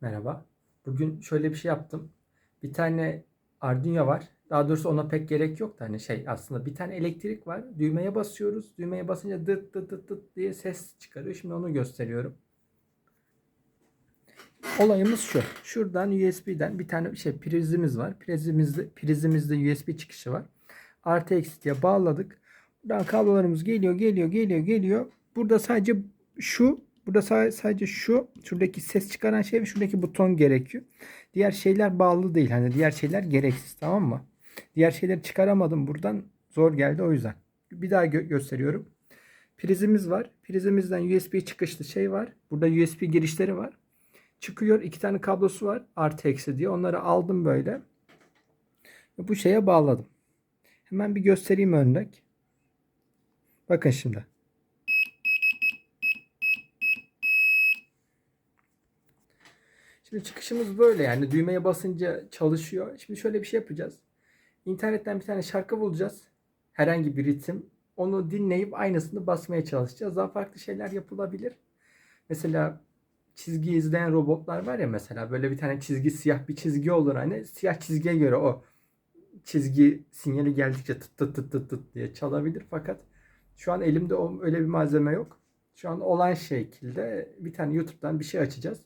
Merhaba. Bugün şöyle bir şey yaptım. Bir tane Arduino var. Daha doğrusu ona pek gerek yok da hani şey aslında bir tane elektrik var. Düğmeye basıyoruz. Düğmeye basınca dıt dıt dıt dıt diye ses çıkarıyor. Şimdi onu gösteriyorum. Olayımız şu. Şuradan USB'den bir tane şey prizimiz var. Prizimizde prizimizde USB çıkışı var. Artı eksi diye bağladık. Buradan kablolarımız geliyor, geliyor, geliyor, geliyor. Burada sadece şu, burada sa- sadece şu, şuradaki ses çıkaran şey ve şuradaki buton gerekiyor. Diğer şeyler bağlı değil. Hani diğer şeyler gereksiz tamam mı? Diğer şeyleri çıkaramadım buradan. Zor geldi o yüzden. Bir daha gö- gösteriyorum. Prizimiz var. Prizimizden USB çıkışlı şey var. Burada USB girişleri var. Çıkıyor. iki tane kablosu var. Artı eksi diye. Onları aldım böyle. Bu şeye bağladım. Hemen bir göstereyim örnek. Bakın şimdi. Şimdi çıkışımız böyle yani düğmeye basınca çalışıyor. Şimdi şöyle bir şey yapacağız. İnternetten bir tane şarkı bulacağız. Herhangi bir ritim. Onu dinleyip aynısını basmaya çalışacağız. Daha farklı şeyler yapılabilir. Mesela çizgi izleyen robotlar var ya mesela böyle bir tane çizgi siyah bir çizgi olur hani siyah çizgiye göre o çizgi sinyali geldikçe tıt tıt tıt tıt tıt diye çalabilir fakat şu an elimde öyle bir malzeme yok. Şu an olan şekilde bir tane YouTube'dan bir şey açacağız.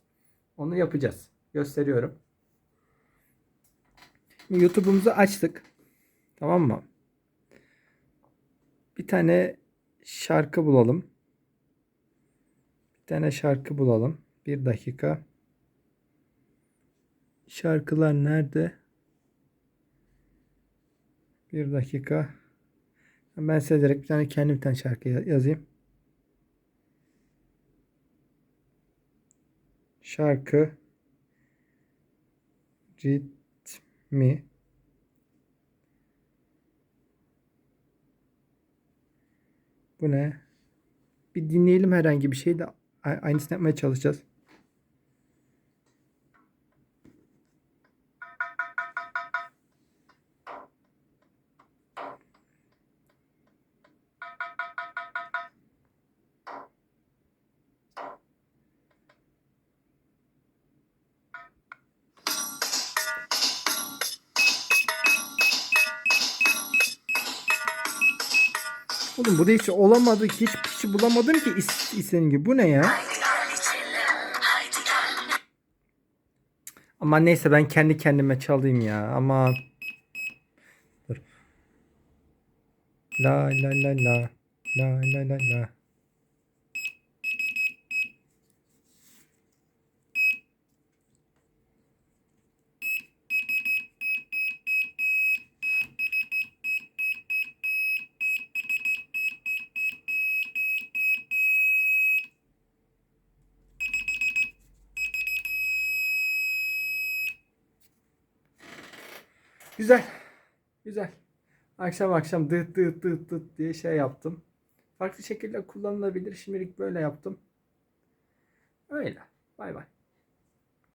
Onu yapacağız. Gösteriyorum. YouTube'umuzu açtık. Tamam mı? Bir tane şarkı bulalım. Bir tane şarkı bulalım. Bir dakika. Şarkılar nerede? Bir dakika. Ben size direkt bir tane kendi bir tane şarkı ya- yazayım. Şarkı ritmi Bu ne? Bir dinleyelim herhangi bir şey de aynısını yapmaya çalışacağız. Oğlum burada hiç olamadı ki hiç hiç bulamadım ki is- istediğim gibi. Bu ne ya? Ama neyse ben kendi kendime çalayım ya. Aman. Dur. La la la la. La la la la. Güzel. Güzel. Akşam akşam dıt dıt dıt dıt diye şey yaptım. Farklı şekilde kullanılabilir. Şimdilik böyle yaptım. Öyle. Bay bay.